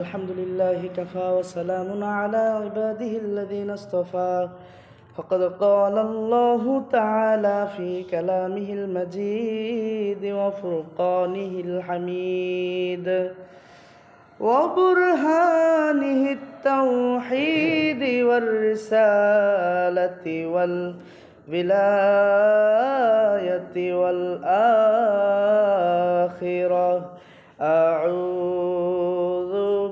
الحمد لله كفى وسلام على عباده الذين اصطفى. فقد قال الله تعالى في كلامه المجيد وفرقانه الحميد وبرهانه التوحيد والرسالة والولاية والآخرة. أعوذ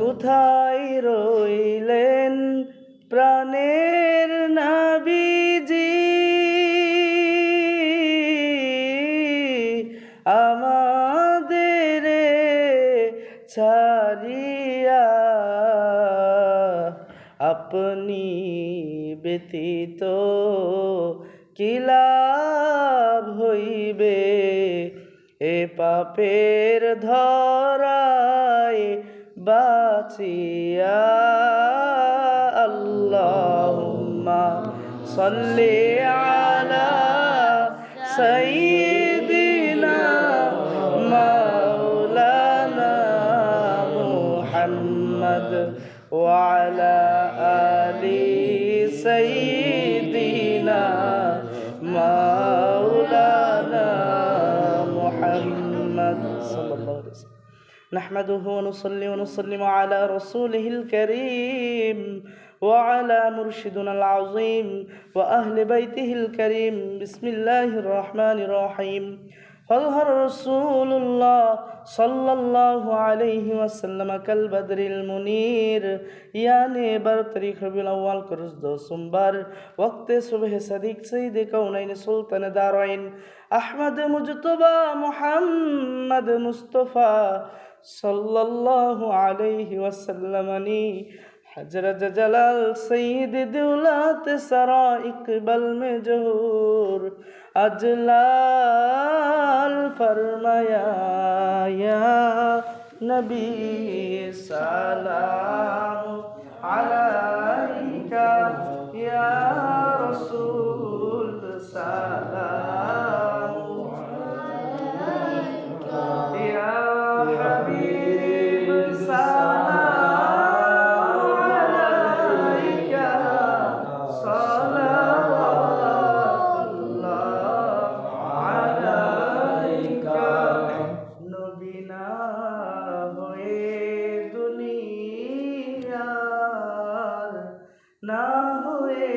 কোথায় রইলেন প্রাণের নাবিজি? আমাদের ছাড়িয়া আপনি ব্যতীত কিলাভ হইবে? এ পাপের ধরায় باتي يا اللهم صل على سيدنا مولانا محمد وعلى نحمده ونصلي ونسلم على رسوله الكريم وعلى مرشدنا العظيم وأهل بيته الكريم بسم الله الرحمن الرحيم فظهر رسول الله صلى الله عليه وسلم كالبدر المنير يعني بر تاريخ ربيع الأول كرز دو سنبر وقت صبح صديق سيد كونين سلطان دارين أحمد مجتبى محمد مصطفى صلى الله عليه وسلم ني. حجرت جلال سيد دولات سرا اقبل میں جہور أجلال فرمایا يا نبي سلام عليك يا না হয়ে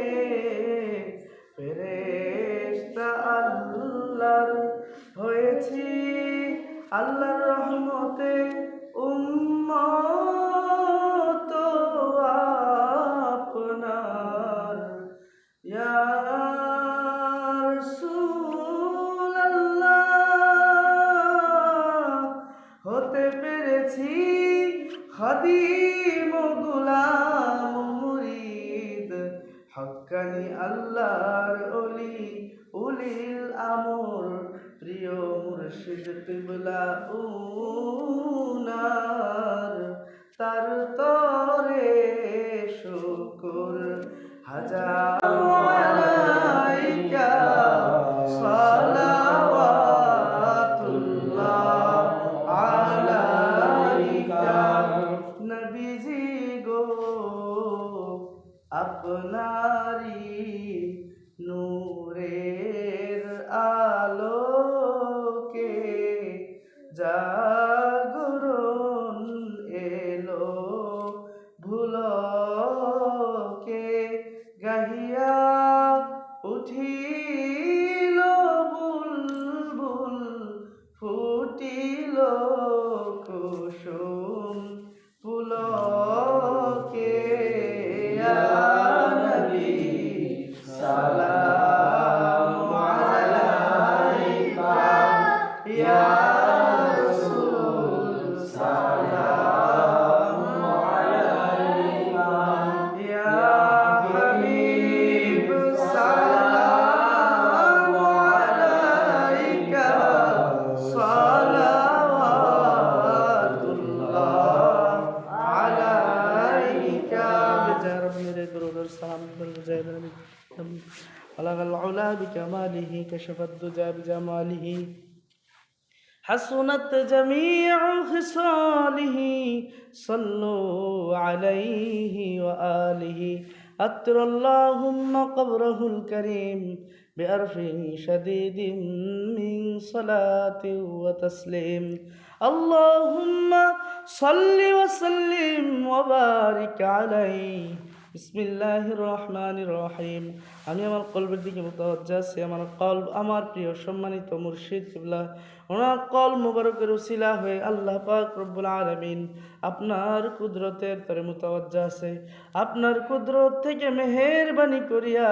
ফেরেশতা আল্লাহর হয়েছি আল্লাহর রহমতে উম্মত আপনার। হতে পেরেছি খাদিম গুলাম। হক্কানি আল্লাহর অলি উলিল আমর প্রিয় মুর্শিদ কিবলা উনার। তার তরে শুকুর হাজার আপনারই بكماله كشف الدجى بجماله حسنت جميع خصاله صلوا عليه وآله أتر اللهم قبره الكريم بأرف شديد من صلاة وتسليم اللهم صل وسلم وبارك عليه বিসমিল্লাহির রহমানির রহিম। আমি আমার কলবের দিকে মতো আছি আমার কল আমার প্রিয় সম্মানিত মুর্শিদ কিবলা। ওনার কল মুবারকের উসিলা হয়ে আল্লাহ পাক রব্বুল আলামিন আপনার কুদরতের তরে মুতাওয়াজ্জা আছে। আপনার কুদরত থেকে মেহেরবানি করিয়া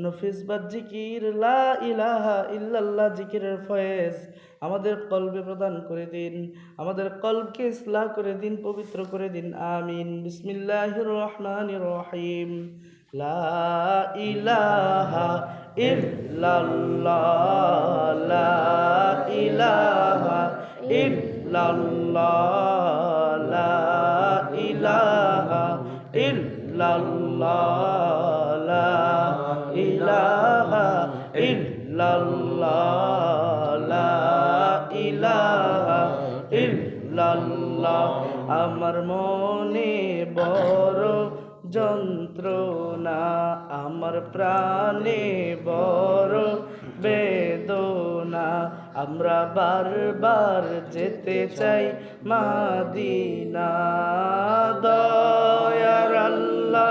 নফিস বা জিকির, লা ইলাহা ইল্লাল্লাহ জিকিরের ফয়েজ আমাদের কলবে প্রদান করে দিন। আমাদের কলবকে ইসলাহ করে দিন, পবিত্র করে দিন। আমিন। বিসমিল্লাহির রহমানির রহিম। লা ইলাহা ইল্লাল্লাহ, লা ইলাহা ইল্লাল্লাহ, লা ইলাহা ইল্লাল্লাহ, লা ইলাহা ইল্লাল্লাহ, লা ইলাহা ইল্লাল্লাহ। আমার মনে প্রাণে বড় বেদনা। আমরা বারবার যেতে চাই মাদিনা। দয়ার আল্লাহ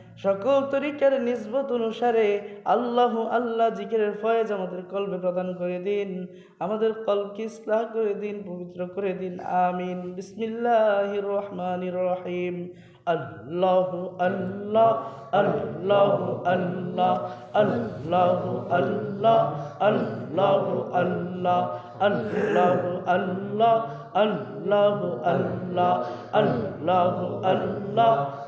সকল তরিকার নিসবত অনুসারে আল্লাহ আল্লাহ জিকিরের ফয়েজ আমাদের কলবে প্রদান করে দিন, আমাদের কলকে ইসলাহ করে দিন, পবিত্র করে দিন, আমিন। বিসমিল্লাহির রহমানির রহিম। আল্লাহ আল্লাহ আল্লাহ আল্লাহ আল্লাহ আল্লাহ আল্লাহ আল্লাহ আল্লাহ আল্লাহ আল্লাহ আল্লাহ আল্লাহ আল্লাহ।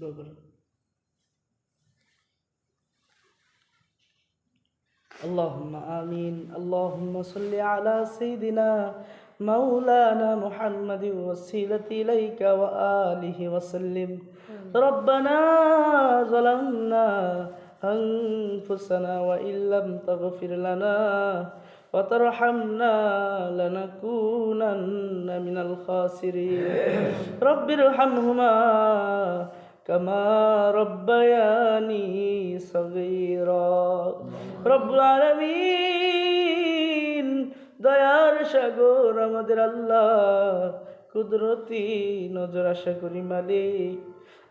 দোয়া করুন اللهم آمين اللهم صل على سيدنا مولانا محمد وسيلة إليك وآله وسلم ربنا ظلمنا أنفسنا وإن لم تغفر لنا وترحمنا لنكونن من الخاسرين رب ارحمهما كما ربياني صغيرا رب العالمين দয়ার সাগর আমাদের আল্লাহ কুদরতি নজর আশা করি মালিক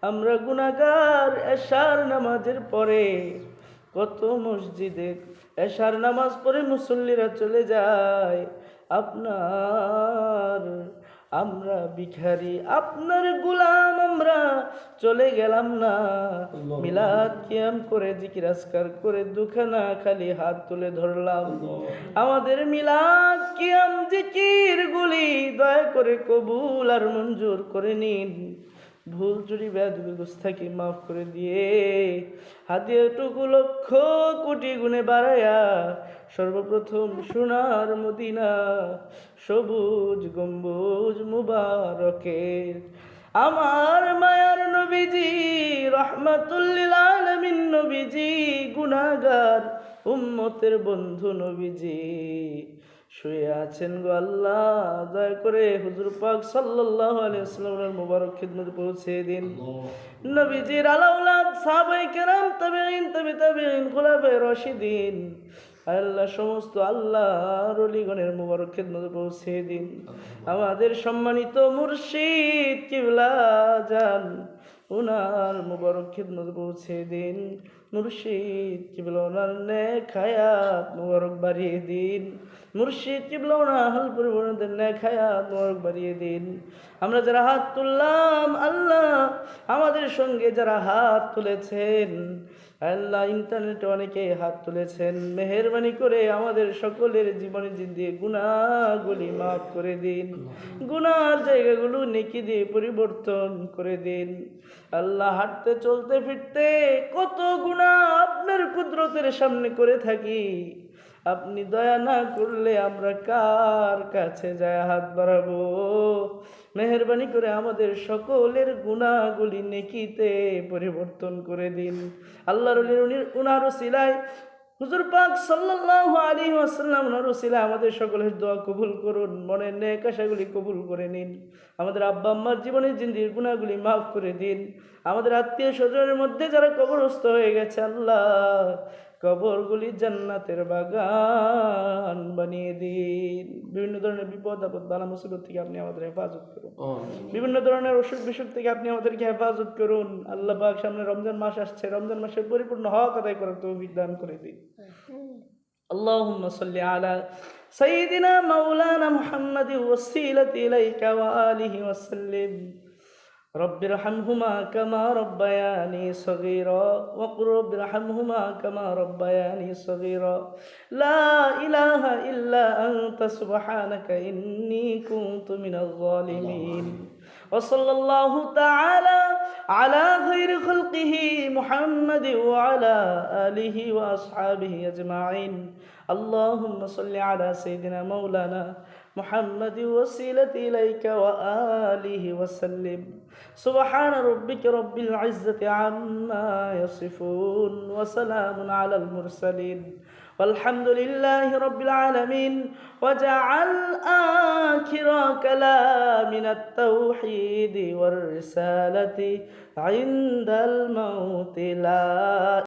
আমরা গুনাগার এশার নামাজের পরে কত মসজিদে এশার নামাজ পড়ে মুসল্লিরা চলে যায় আপনার আমরা ভিখারি আপনার গুলাম আমরা। চলে গেলাম না। মিলাদ কিয়াম করে জিকির আসকার করে দুখানা খালি হাত তুলে ধরলাম। আমাদের মিলাদ কিয়াম জিকির গুলি দয়া করে কবুল আর মঞ্জুর করে নিন। ভুল চুরি ব্যাধি গুস্তাকে মাফ করে দিয়ে হাতিয়াটুকু লক্ষ কোটি গুণে বাড়ায়া সর্বপ্রথম সোনার মদিনা, সবুজ গম্বুজ মুবারকের আমার মায়ার নবীজি, রহমাতুল্লিল আলামিন নবীজি গুনাগার উম্মতের বন্ধু নবীজি। শুয়ে আছেন গো আল্লাহ দয়া করে হুজুর পাক সাল্লাল্লাহু আলাইহি ওয়াসাল্লামের মুবারক খিদমতে পৌঁছে দিন। নবীজির আলাউলাদ সাহাবায়ে কেরাম তাবেঈন তাবে তাবেঈন খুলাফায়ে রাশিদিন। আল্লাহ সমস্ত আল্লাহর অলিগণের মুবারক খিদমতে পৌঁছে দিন। আমাদের সম্মানিত মুর্শিদ কিবলা জান। উনার মুবারক খেদমত পৌঁছে দিন। মুর্শিদ চিবল ওনার নেক মুবারক বাড়িয়ে দিন। মুর্শিদ চিবল ওনার হাল পরিবর্তন নেক মুবারক বাড়িয়ে দিন। আমরা যারা হাত তুললাম, আল্লাহ আমাদের সঙ্গে যারা হাত তুলেছেন আল্লাহ ইন্টারনেটে অনেকে হাত তুলেছেন। মেহরবানি করে আমাদের সকলের জীবনে দিয়ে গুণাগুলি মাফ করে দিন। গুনার জায়গাগুলো নেকি দিয়ে পরিবর্তন করে দিন। আল্লাহ হাঁটতে, চলতে, ফিরতে কত গুণা আপনার কুদরতের সামনে করে থাকি। আপনি দয়া না করলে আমরা কার কাছে যায় হাত বাড়াবো? মেহরবানি করে আমাদের সকলের গুণাগুলি নেকিতে পরিবর্তন করে দিন। আল্লাহর উনার সিলাই হুজুর পাক সাল্লাল্লাহু আলাইহি ওয়াসাল্লাম ওনার ওসিলা আমাদের সকলের দোয়া কবুল করুন, মনের নেক আশাগুলি কবুল করে নিন। আমাদের আব্বা আম্মার জীবনের জিন্দির গুণাগুলি মাফ করে দিন। আমাদের আত্মীয় স্বজনের মধ্যে যারা কবরস্থ হয়ে গেছে, আল্লাহ কবরগুলি জান্নাতের বাগান বানিয়ে দিন বিভিন্ন ধরনের বিপদ আপদ বালা মুসিবত থেকে আপনি আমাদের হেফাজত করুন বিভিন্ন ধরনের অসুখ বিসুখ থেকে আপনি আমাদেরকে হেফাজত করুন আল্লাহ পাক সামনে রমজান মাস আসছে রমজান মাসের পরিপূর্ণ হক আদায় করার তৌফিক দান করে দিন اللهم صل على سيدنا مولانا محمد وسيلة إليك وآله وسلم رب ارحمهما كما ربياني صغيرا وقل رب ارحمهما كما ربياني صغيرا لا إله إلا أنت سبحانك إني كنت من الظالمين وصلى الله تعالى على خير خلقه محمد وعلى آله وأصحابه أجمعين اللهم صل على سيدنا مولانا محمد وسيلة إليك وآله وسلم. سبحان ربك رب العزة عما يصفون وسلام على المرسلين. والحمد لله رب العالمين. وجعل آخر كلامنا التوحيد والرسالة عند الموت. لا